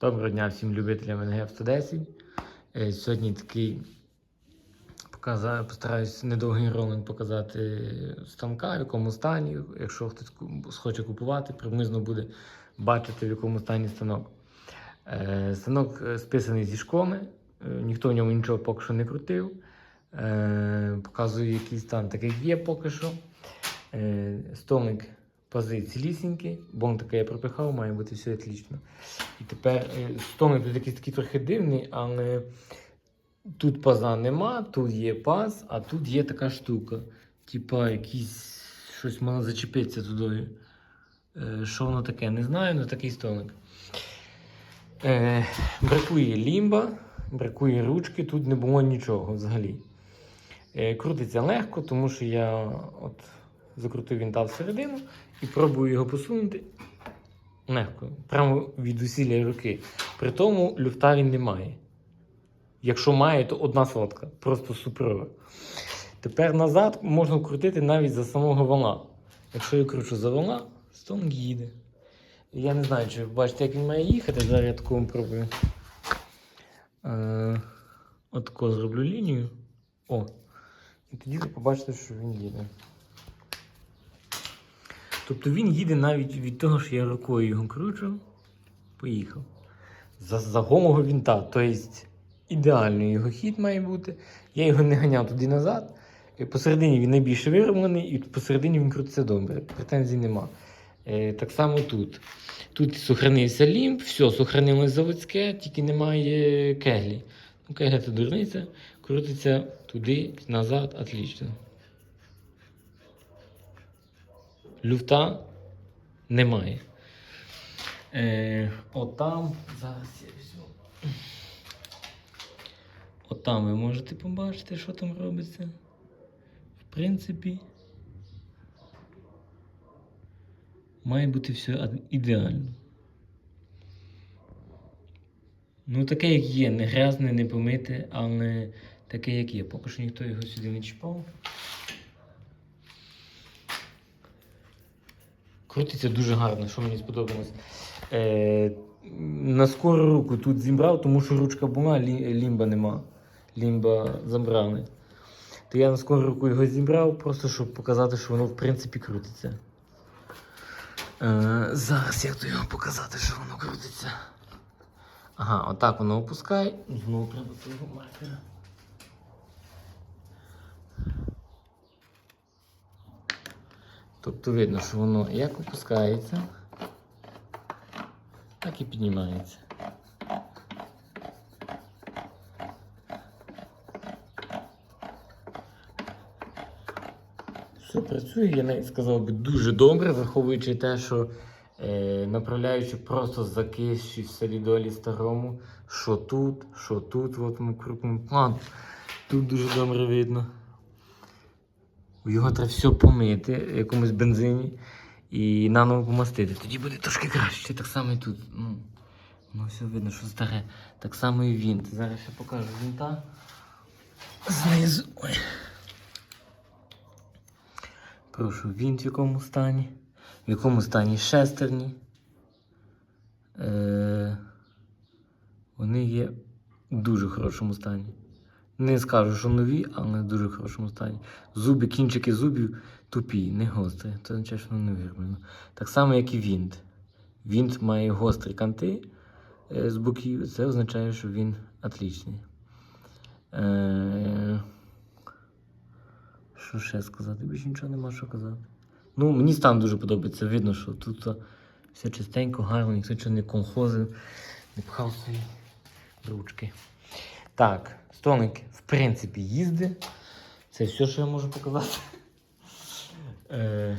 Доброго дня всім любителям НГ 110. Е, Сьогодні такий показаю, постараюсь недовгий ролик показати станка, в якому стані. Якщо хтось хоче купувати, приблизно буде бачити, в якому стані станок. Е, Станок е, списаний зі шкоми, ніхто в ньому нічого поки що не крутив. Показую, який стан, так як є поки що. Столик пази цілісінький, бон таке я пропихав, має бути все отлично. І тепер е, столик тут якийсь такий трохи дивний, але тут паза нема, тут є паз, а тут є така штука. Типа якийсь щось мало зачепитися туди. Е, Що воно таке? Не знаю, але такий столик. Е, бракує лімба, бракує ручки, тут не було нічого взагалі. Е, крутиться легко, тому що я от закрутив вінта всередину і пробую його посунути легко, прямо від усілля руки. При тому люфта він не має. Якщо має, то одна сотка. Просто суперова. Тепер назад можна крутити навіть за самого вала. Якщо я кручу за вала, стон їде. Я не знаю, чи ви бачите, як він має їхати. Зараз я такому пробую. Е, отако зроблю лінію. О. І тоді ви побачите, що він їде. Тобто він їде навіть від того, що я рукою його кручу, поїхав. За, за голого вінта. Тобто ідеальний його хід має бути. Я його не ганяв туди назад. Посередині він найбільше вироблений, і посередині він крутиться добре. Претензій нема. Е, так само тут. Тут сохранився лімб, все, сохранилось заводське, тільки немає кеглі. Ну, кегля це дурниця, крутиться туди, назад, отлично. Люфта немає. Е, отам, зараз я візьму. Отам ви можете побачити, що там робиться. В принципі, має бути все ідеально. Ну, таке, як є, не грязне, не помите, але таке, як є. Поки що ніхто його сюди не чіпав. Крутиться дуже гарно, що мені сподобалось. Е, на скору руку тут зібрав, тому що ручка була, лі, лімба нема. Лімба забрали. То я на скору руку його зібрав, просто щоб показати, що воно в принципі крутиться. Е, зараз як то його показати, що воно крутиться. Ага, отак воно опускає. Знову треба цього маркера. Тобто видно, що воно як опускається, так і піднімається. Все працює, я навіть сказав би дуже добре, враховуючи те, що е, направляючи просто закисші в солідолі старому, що тут, що тут, от ми крупним планом. Тут дуже добре видно. Його треба все помити в якомусь бензині і наново помастити. Тоді буде трошки краще. Так само і тут. Ну, ну все видно, що старе. Так само і вінт. Зараз я покажу вінта. Знизу. Ой. Прошу, вінт в якому стані. В якому стані шестерні. Е, вони є в дуже хорошому стані. Не скажу, що нові, але в дуже хорошому стані. Зуби, кінчики зубів тупі, не гострі. Це означає, що не вироблено. Так само, як і вінт. Вінт має гострі канти е, з боків. Це означає, що він отлічний. Е, що ще сказати? Більше нічого нема що казати. Ну, мені стан дуже подобається. Видно, що тут все чистенько, гарно, ніхто не колхозив, не пхав свої ручки. Так, столик, в принципі, їздить. Це все, що я можу показати. Е,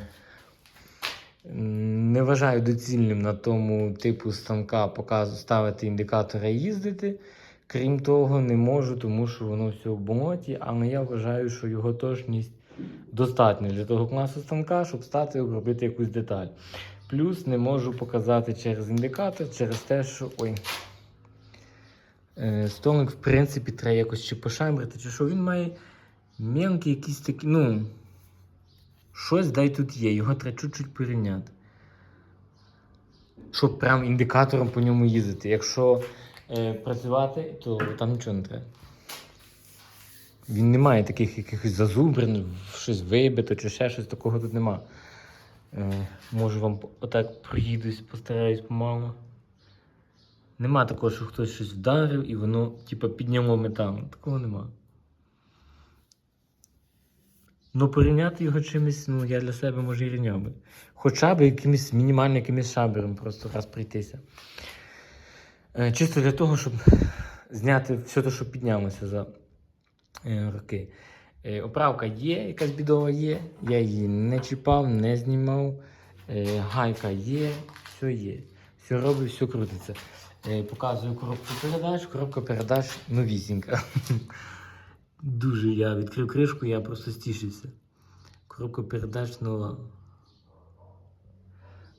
не вважаю доцільним на тому типу станка показу ставити індикатора і їздити. Крім того, не можу, тому що воно все в болоті, але я вважаю, що його точність достатня для того класу станка, щоб стати обробити якусь деталь. Плюс не можу показати через індикатор, через те, що. Ой. Е, Столик, в принципі, треба якось чи пошамрити, чи що він має мелкі якісь такі, ну. Щось дай тут є, його треба чуть-чуть порівняти. щоб прям індикатором по ньому їздити. Якщо е, працювати, то там нічого не треба. Він не має таких якихось зазубрин, щось вибито чи ще щось такого тут нема. Е, можу вам отак проїдусь, постараюсь помалу. Нема такого, що хтось щось вдарив і воно, типа, підняло металом. Такого нема. Ну, порівняти його чимось, ну, я для себе може і рівняв би. Хоча б якимось мінімальним якимось шабером просто раз пройтися. Е, чисто для того, щоб зняти все те, що піднялося за е, роки. Е, оправка є, якась бідова є. Я її не чіпав, не знімав. Е, гайка є, все є. Все робить, все крутиться. Показую коробку передач. Коробка передач новісінька. Дуже я відкрив кришку, я просто стішився. Коробка передач нова.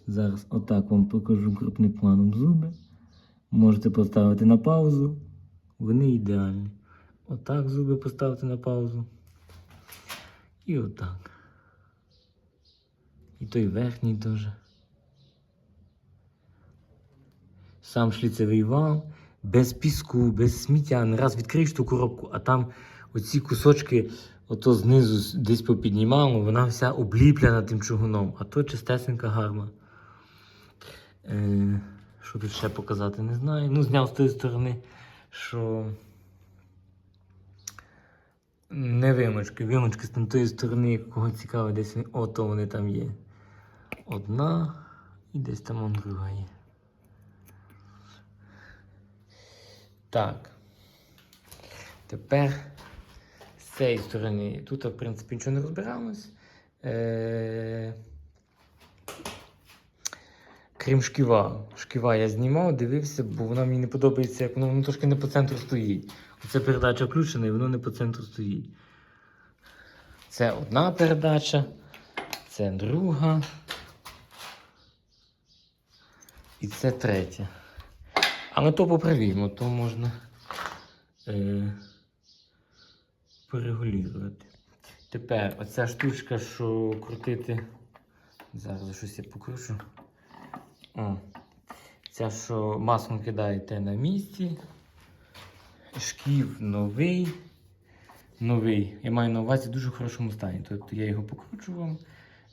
Зараз отак вам покажу крупним планом зуби. Можете поставити на паузу. Вони ідеальні. Отак зуби поставити на паузу. І отак. І той верхній теж. Сам шліцевий вал, без піску, без сміття. Не раз відкриєш ту коробку, а там оці кусочки ото знизу десь попіднімало, вона вся обліплена тим чугуном, а то чистесенька гарна. Е, що тут ще показати, не знаю. Ну, зняв з тої сторони, що не вимочки, вимочки з тої сторони, кого цікаво, десь ото вони там є. Одна і десь там друга є. Так. Тепер з цієї сторони тут, в принципі, нічого не розбиралось. Е... Крім шківа. Шківа я знімав, дивився, бо вона мені не подобається, як воно, воно трошки не по центру стоїть. Оце передача включена і воно не по центру стоїть. Це одна передача, це друга. І це третя. Але то поправимо, то можна е, порегулювати. Тепер оця штучка, що крутити. Зараз щось я покручу. О. Ця, що маслом кидаєте на місці. Шків новий. Новий. Я маю на увазі в дуже хорошому стані. Тобто я його покручував.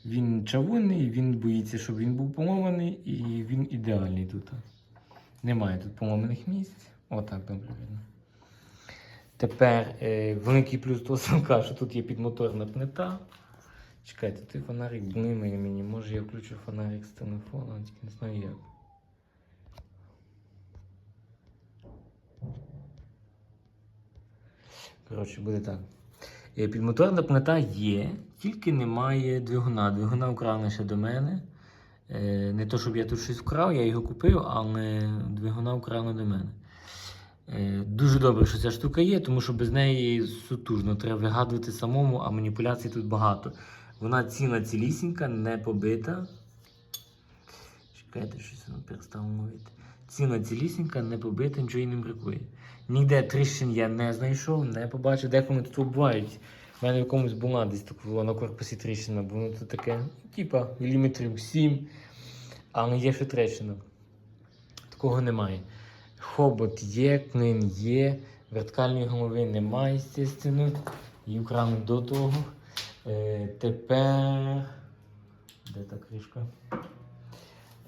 Він чавунний, він боїться, щоб він був поломаний, і він ідеальний тут. Немає тут поломаних місць. Отак добре видно. Тепер е, великий плюс того самка, що тут є підмоторна плита. Чекайте, той фонарик блимає мені. Може я включу фонарик з телефона, тільки не знаю як. Коротше, буде так. Е, Підмоторна плита є, тільки немає двигуна. Двигуна вкрали ще до мене. Е, Не то, щоб я тут щось вкрав, я його купив, але двигуна вкрали до мене. Е, Дуже добре, що ця штука є, тому що без неї сутужно треба вигадувати самому, а маніпуляцій тут багато. Вона ціла цілісінька, не побита. Чекайте, щось воно перестало мовити. Ціла цілісінька, не побита, нічого їй не бракує. Ніде тріщин я не знайшов, не побачив, деколи тут бувають. У мене в якомусь була десь було на корпусі тріщина, бо воно тут таке, типа міліметрів 7, але є ще тріщина. Такого немає. Хобот є, клин є, вертикальної голови немає, звісно. Її вкрали до того. Е, тепер. Де та кришка?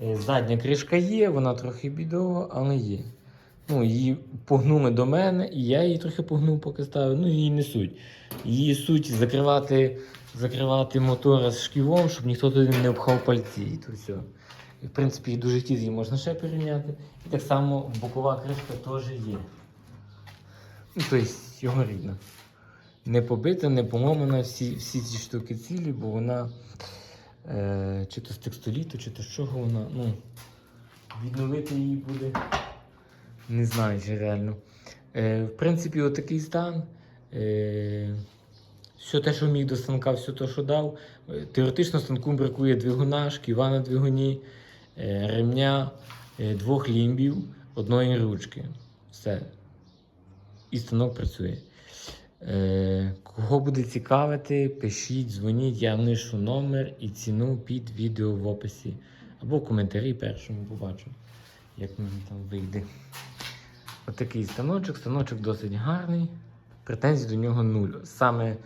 Е, задня кришка є, вона трохи бідова, але є. Ну, її погнули до мене, і я її трохи погнув, поки ставив. Ну, її не суть. Її суть закривати, закривати мотора з шківом, щоб ніхто туди не обхав пальці. І то все. І, в принципі, до житті її можна ще порівняти. І так само бокова кришка теж є. Ну, тобто його рідна. Не побита, не поломана, всі, всі ці штуки цілі, бо вона е, чи то з текстоліту, чи то з чого вона. Ну, відновити її буде. Не знаю, чи реально. Е, в принципі, отакий стан. Е, все те, що міг до станка, все те, що дав. Е, Теоретично станку бракує двигуна, шківа на двигуні, е, ремня, е, двох лімбів, одної ручки. Все. І станок працює. Е, кого буде цікавити, пишіть, дзвоніть, я лишу номер і ціну під відео в описі Або в коментарі першому побачу, як мені там вийде. Отакий станочок. Станочок досить гарний. Претензій до нього нуль. Саме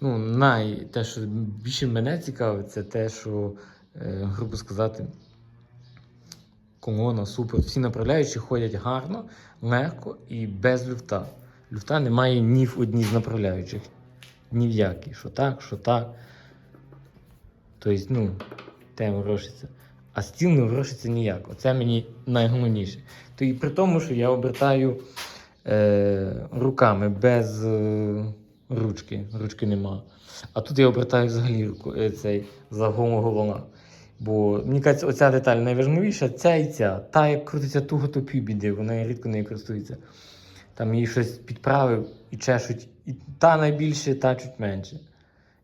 ну, най, те, що більше мене цікавить, це те, що, е, грубо сказати, колона, супер. Всі направляючі ходять гарно, легко і без люфта. Люфта немає ні в одній з направляючих. Ні в якій. Що так, що так. Тобто, ну, тема ворушиться. А стіл не ворушиться ніяк. Оце мені найголовніше. То і при тому, що я обертаю е, руками без е, ручки. Ручки нема. А тут я обертаю взагалі руку, е, цей за голова. Бо мені кажеться, оця деталь найважливіша, ця і ця. Та, як крутиться туго, то півбіди, вона рідко нею користується. Там її щось підправив і чешуть. І та найбільше, та чуть менше.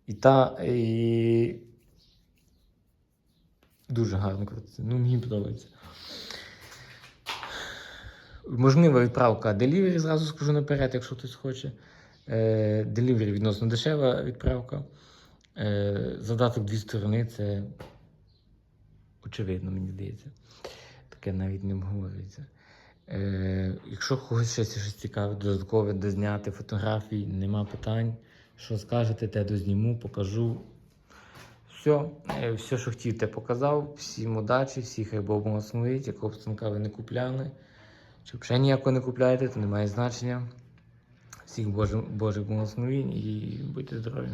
І та і... дуже гарно крутиться. Ну, мені подобається. Можлива відправка Delivery, зразу скажу наперед, якщо хтось хоче. Е, Delivery відносно дешева відправка. Е, Задаток дві сторони це очевидно, мені здається. Таке навіть не обговорюється. Е, якщо когось щось, щось цікаве, додаткове дозняти фотографії, нема питань. Що скажете, те дозніму, покажу. Все, все, що хотів, те показав. Всім удачі, всіх хай Бог благословить. Якого станка ви не купляли. Чи взагалі ніякого не купляєте, то не має значення. Всіх Божих, Божих і будьте здорові.